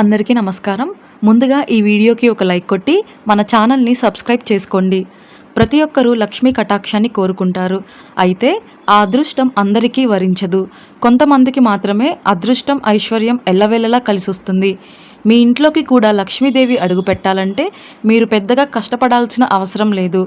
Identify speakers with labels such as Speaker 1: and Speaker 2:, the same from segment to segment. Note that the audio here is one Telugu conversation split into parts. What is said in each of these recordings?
Speaker 1: అందరికీ నమస్కారం. ముందుగా ఈ వీడియోకి ఒక లైక్ కొట్టి మన ఛానల్ని సబ్స్క్రైబ్ చేసుకోండి. ప్రతి ఒక్కరూ లక్ష్మీ కటాక్షాన్ని కోరుకుంటారు. అయితే ఆ అదృష్టం అందరికీ వరించదు. కొంతమందికి మాత్రమే అదృష్టం ఐశ్వర్యం ఎల్లవేళలా కలిసొస్తుంది. మీ ఇంట్లోకి కూడా లక్ష్మీదేవి అడుగు పెట్టాలంటే మీరు పెద్దగా కష్టపడాల్సిన అవసరం లేదు.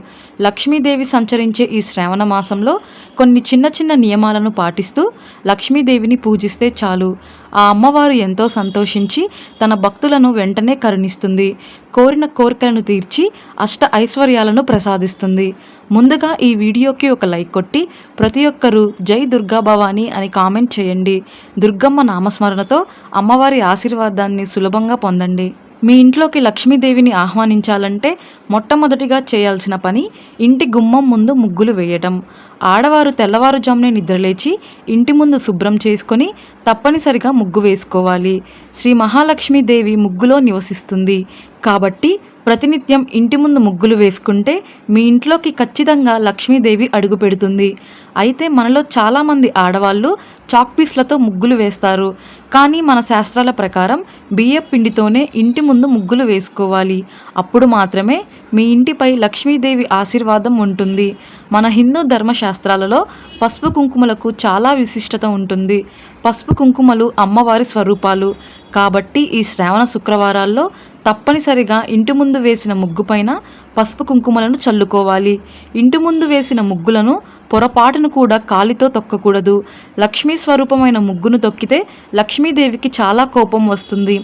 Speaker 1: లక్ష్మీదేవి సంచరించే ఈ శ్రావణ మాసంలో కొన్ని చిన్న చిన్న నియమాలను పాటిస్తూ లక్ష్మీదేవిని పూజిస్తే చాలు. ఆ అమ్మవారు ఎంతో సంతోషించి తన భక్తులను వెంటనే కరుణిస్తుంది. కోరిన కోరికలను తీర్చి అష్ట ఐశ్వర్యాలను ప్రసాదిస్తుంది. ముందుగా ఈ వీడియోకి ఒక లైక్ కొట్టి ప్రతి ఒక్కరూ జై దుర్గా భవాని అని కామెంట్ చేయండి. దుర్గమ్మ నామస్మరణతో అమ్మవారి ఆశీర్వాదాన్ని సులభంగా పొందండి. మీ ఇంట్లోకి లక్ష్మీదేవిని ఆహ్వానించాలంటే మొట్టమొదటిగా చేయాల్సిన పని ఇంటి గుమ్మం ముందు ముగ్గులు వేయటం. ఆడవారు తెల్లవారుజామునే నిద్రలేచి ఇంటి ముందు శుభ్రం చేసుకొని తప్పనిసరిగా ముగ్గు వేసుకోవాలి. శ్రీ మహాలక్ష్మీదేవి ముగ్గులో నివసిస్తుంది. కాబట్టి ప్రతినిత్యం ఇంటి ముందు ముగ్గులు వేసుకుంటే మీ ఇంట్లోకి ఖచ్చితంగా లక్ష్మీదేవి అడుగు పెడుతుంది. అయితే మనలో చాలామంది ఆడవాళ్ళు చాక్పీస్లతో ముగ్గులు వేస్తారు. కానీ మన శాస్త్రాల ప్రకారం బియ్య పిండితోనే ఇంటి ముందు ముగ్గులు వేసుకోవాలి. అప్పుడు మాత్రమే మీ ఇంటిపై లక్ష్మీదేవి ఆశీర్వాదం ఉంటుంది. మన హిందూ శాస్త్రాలలో పసుపు కుంకుమలకు చాలా విశిష్టత ఉంటుంది. పసుపు కుంకుమలు అమ్మవారి స్వరూపాలు. కాబట్టి ఈ శ్రావణ శుక్రవారాల్లో తప్పనిసరిగా ఇంటి ముందు వేసిన ముగ్గు పైన పసుపు కుంకుమలను చల్లుకోవాలి. ఇంటి ముందు వేసిన ముగ్గులను పొరపాటును కూడా కాలితో తొక్కకూడదు. లక్ష్మీ స్వరూపమైన ముగ్గును తొక్కితే లక్ష్మీదేవికి చాలా కోపం వస్తుంది.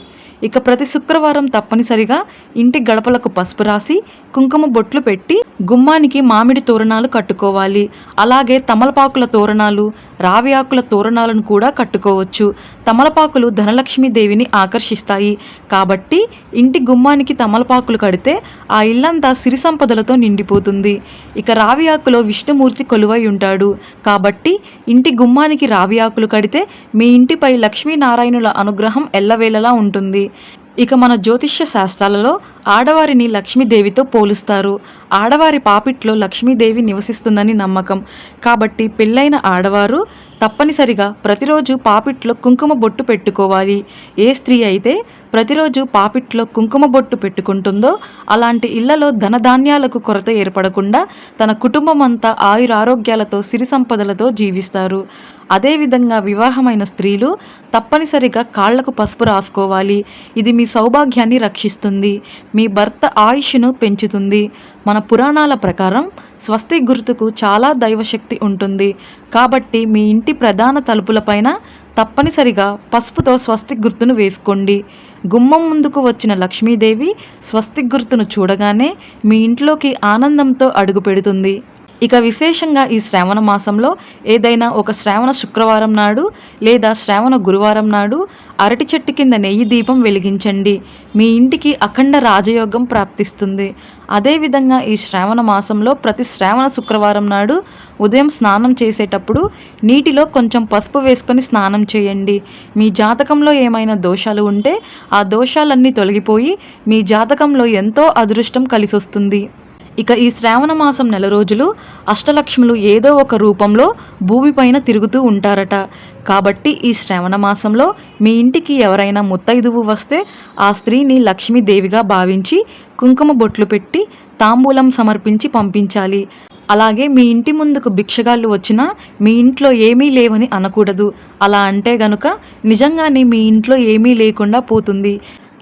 Speaker 1: ఇక ప్రతి శుక్రవారం తప్పనిసరిగా ఇంటి గడపలకు పసుపు రాసి కుంకుమ బొట్లు పెట్టి గుమ్మానికి మామిడి తోరణాలు కట్టుకోవాలి. అలాగే తమలపాకుల తోరణాలు రావి ఆకుల తోరణాలను కూడా కట్టుకోవచ్చు. తమలపాకులు ధనలక్ష్మి దేవిని ఆకర్షిస్తాయి. కాబట్టి ఇంటి గుమ్మానికి తమలపాకులు కడితే ఆ ఇల్లంతా సిరి సంపదలతో నిండిపోతుంది. ఇక రావి ఆకులో విష్ణుమూర్తి కొలువై ఉంటాడు. కాబట్టి ఇంటి గుమ్మానికి రావి ఆకులు కడితే మీ ఇంటిపై లక్ష్మీనారాయణుల అనుగ్రహం ఎల్లవేళలా ఉంటుంది. ఇక మన జ్యోతిష్య శాస్త్రాలలో ఆడవారిని లక్ష్మీదేవితో పోలుస్తారు. ఆడవారి పాపిట్లో లక్ష్మీదేవి నివసిస్తుందని నమ్మకం. కాబట్టి పెళ్ళైన ఆడవారు తప్పనిసరిగా ప్రతిరోజు పాపిట్లో కుంకుమ బొట్టు పెట్టుకోవాలి. ఏ స్త్రీ అయితే ప్రతిరోజు పాపిట్లో కుంకుమ బొట్టు పెట్టుకుంటుందో అలాంటి ఇళ్ళలో ధనధాన్యాలకు కొరత ఏర్పడకుండా తన కుటుంబం అంతా ఆయురారోగ్యాలతో సిరి సంపదలతో జీవిస్తారు. అదేవిధంగా వివాహమైన స్త్రీలు తప్పనిసరిగా కాళ్ళకు పసుపు రాసుకోవాలి. ఇది మీ సౌభాగ్యాన్ని రక్షిస్తుంది. మీ భర్త ఆయుష్ను పెంచుతుంది. మన పురాణాల ప్రకారం స్వస్తి గుర్తుకు చాలా దైవశక్తి ఉంటుంది. కాబట్టి మీ ఇంటి ప్రధాన తలుపులపైన తప్పనిసరిగా పసుపుతో స్వస్తి గుర్తును వేసుకోండి. గుమ్మం ముందుకు వచ్చిన లక్ష్మీదేవి స్వస్తి గుర్తును చూడగానే మీ ఇంట్లోకి ఆనందంతో అడుగు పెడుతుంది. ఇక విశేషంగా ఈ శ్రావణ మాసంలో ఏదైనా ఒక శ్రావణ శుక్రవారం నాడు లేదా శ్రావణ గురువారం నాడు అరటి చెట్టు కింద నెయ్యి దీపం వెలిగించండి. మీ ఇంటికి అఖండ రాజయోగం ప్రాప్తిస్తుంది. అదేవిధంగా ఈ శ్రావణ మాసంలో ప్రతి శ్రావణ శుక్రవారం నాడు ఉదయం స్నానం చేసేటప్పుడు నీటిలో కొంచెం పసుపు వేసుకొని స్నానం చేయండి. మీ జాతకంలో ఏమైనా దోషాలు ఉంటే ఆ దోషాలన్నీ తొలగిపోయి మీ జాతకంలో ఎంతో అదృష్టం కలిసొస్తుంది. ఇక ఈ శ్రావణ మాసం నెల రోజులు అష్టలక్ష్ములు ఏదో ఒక రూపంలో భూమిపైన తిరుగుతూ ఉంటారట. కాబట్టి ఈ శ్రావణ మాసంలో మీ ఇంటికి ఎవరైనా ముత్తైదువు వస్తే ఆ స్త్రీని లక్ష్మీదేవిగా భావించి కుంకుమ బొట్లు పెట్టి తాంబూలం సమర్పించి పంపించాలి. అలాగే మీ ఇంటి ముందుకు భిక్షగాళ్ళు వచ్చినా మీ ఇంట్లో ఏమీ లేవని అనకూడదు. అలా అంటే గనుక నిజంగానే మీ ఇంట్లో ఏమీ లేకుండా పోతుంది.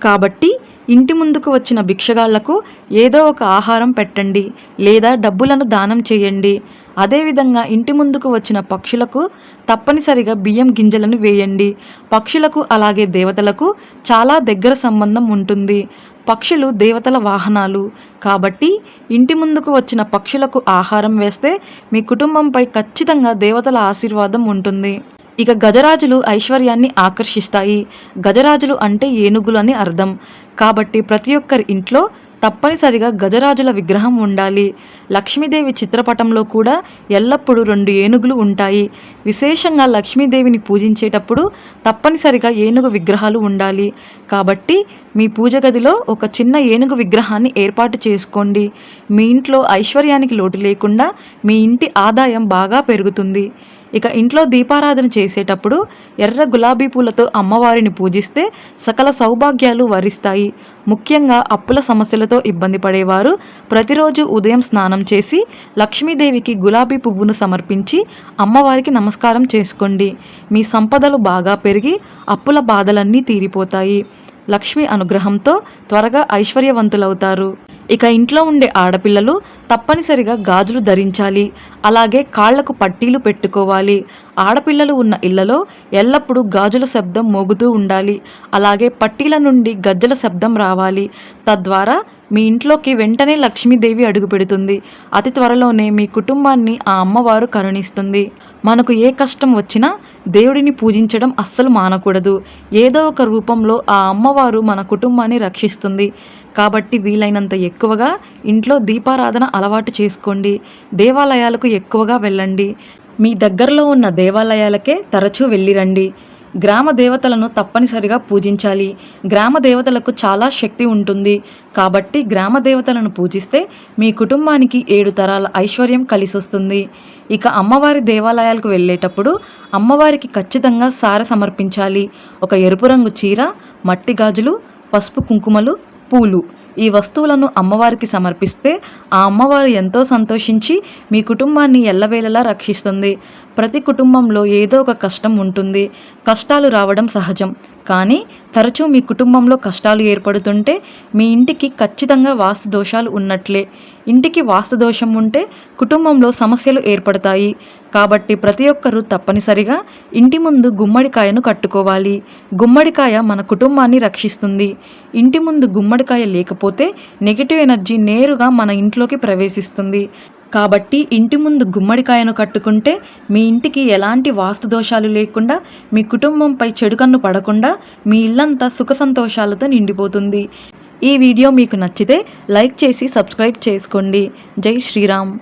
Speaker 1: కాబట్టి ఇంటి ముందుకు వచ్చిన భిక్షగాళ్ళకు ఏదో ఒక ఆహారం పెట్టండి లేదా డబ్బులను దానం చేయండి. అదేవిధంగా ఇంటి ముందుకు వచ్చిన పక్షులకు తప్పనిసరిగా బియ్యం గింజలను వేయండి. పక్షులకు అలాగే దేవతలకు చాలా దగ్గర సంబంధం ఉంటుంది. పక్షులు దేవతల వాహనాలు. కాబట్టి ఇంటి ముందుకు వచ్చిన పక్షులకు ఆహారం వేస్తే మీ కుటుంబంపై ఖచ్చితంగా దేవతల ఆశీర్వాదం ఉంటుంది. ఇక గజరాజులు ఐశ్వర్యాన్ని ఆకర్షిస్తాయి. గజరాజులు అంటే ఏనుగులు అని అర్థం. కాబట్టి ప్రతి ఒక్కరి ఇంట్లో తప్పనిసరిగా గజరాజుల విగ్రహం ఉండాలి. లక్ష్మీదేవి చిత్రపటంలో కూడా ఎల్లప్పుడూ రెండు ఏనుగులు ఉంటాయి. విశేషంగా లక్ష్మీదేవిని పూజించేటప్పుడు తప్పనిసరిగా ఏనుగు విగ్రహాలు ఉండాలి. కాబట్టి మీ పూజ గదిలో ఒక చిన్న ఏనుగు విగ్రహాన్ని ఏర్పాటు చేసుకోండి. మీ ఇంట్లో ఐశ్వర్యానికి లోటు లేకుండా మీ ఇంటి ఆదాయం బాగా పెరుగుతుంది. ఇక ఇంట్లో దీపారాధన చేసేటప్పుడు ఎర్ర గులాబీ పూలతో అమ్మవారిని పూజిస్తే సకల సౌభాగ్యాలు వరిస్తాయి. ముఖ్యంగా అప్పుల సమస్యలతో ఇబ్బంది పడేవారు ప్రతిరోజు ఉదయం స్నానం చేసి లక్ష్మీదేవికి గులాబీ పువ్వును సమర్పించి అమ్మవారికి నమస్కారం చేసుకోండి. మీ సంపదలు బాగా పెరిగి అప్పుల బాధలన్నీ తీరిపోతాయి. లక్ష్మి అనుగ్రహంతో త్వరగా ఐశ్వర్యవంతులవుతారు. ఇక ఇంట్లో ఉండే ఆడపిల్లలు తప్పనిసరిగా గాజులు ధరించాలి. అలాగే కాళ్ళకు పట్టీలు పెట్టుకోవాలి. ఆడపిల్లలు ఉన్న ఇళ్ళలో ఎల్లప్పుడూ గాజుల శబ్దం మోగుతూ ఉండాలి. అలాగే పట్టీల నుండి గజ్జల శబ్దం రావాలి. తద్వారా మీ ఇంట్లోకి వెంటనే లక్ష్మీదేవి అడుగు పెడుతుంది. అతి త్వరలోనే మీ కుటుంబాన్ని ఆ అమ్మవారు కరుణిస్తుంది. మనకు ఏ కష్టం వచ్చినా దేవుడిని పూజించడం అస్సలు మానకూడదు. ఏదో ఒక రూపంలో ఆ అమ్మవారు మన కుటుంబాన్ని రక్షిస్తుంది. కాబట్టి వీలైనంత ఎక్కువగా ఇంట్లో దీపారాధన అలవాటు చేసుకోండి. దేవాలయాలకు ఎక్కువగా వెళ్ళండి. మీ దగ్గరలో ఉన్న దేవాలయాలకే తరచూ వెళ్ళిరండి. గ్రామ దేవతలను తప్పనిసరిగా పూజించాలి. గ్రామ దేవతలకు చాలా శక్తి ఉంటుంది. కాబట్టి గ్రామ దేవతలను పూజిస్తే మీ కుటుంబానికి ఏడు తరాల ఐశ్వర్యం కలిసొస్తుంది. ఇక అమ్మవారి దేవాలయాలకు వెళ్ళేటప్పుడు అమ్మవారికి ఖచ్చితంగా సార సమర్పించాలి. ఒక ఎరుపు రంగు చీర మట్టి గాజులు పసుపు కుంకుమలు పూలు. ఈ వస్తువులను అమ్మవారికి సమర్పిస్తే ఆ అమ్మవారు ఎంతో సంతోషించి మీ కుటుంబాన్ని ఎల్లవేళలా రక్షిస్తుంది. ప్రతి కుటుంబంలో ఏదో ఒక కష్టం ఉంటుంది. కష్టాలు రావడం సహజం. కానీ తరచూ మీ కుటుంబంలో కష్టాలు ఏర్పడుతుంటే మీ ఇంటికి ఖచ్చితంగా వాస్తు దోషాలు ఉన్నట్లే. ఇంటికి వాస్తు దోషం ఉంటే కుటుంబంలో సమస్యలు ఏర్పడతాయి. కాబట్టి ప్రతి ఒక్కరూ తప్పనిసరిగా ఇంటి ముందు గుమ్మడికాయను కట్టుకోవాలి. గుమ్మడికాయ మన కుటుంబాన్ని రక్షిస్తుంది. ఇంటి ముందు గుమ్మడికాయ లేకపోతే నెగిటివ్ ఎనర్జీ నేరుగా మన ఇంట్లోకి ప్రవేశిస్తుంది. కాబట్టి ఇంటి ముందు గుమ్మడికాయను కట్టుకుంటే మీ ఇంటికి ఎలాంటి వాస్తు దోషాలు లేకుండా మీ కుటుంబంపై చెడు కన్ను పడకుండా మీ ఇల్లంతా సుఖ సంతోషాలతో నిండిపోతుంది. ఈ వీడియో మీకు నచ్చితే లైక్ చేసి సబ్స్క్రైబ్ చేసుకోండి. జై శ్రీరామ్.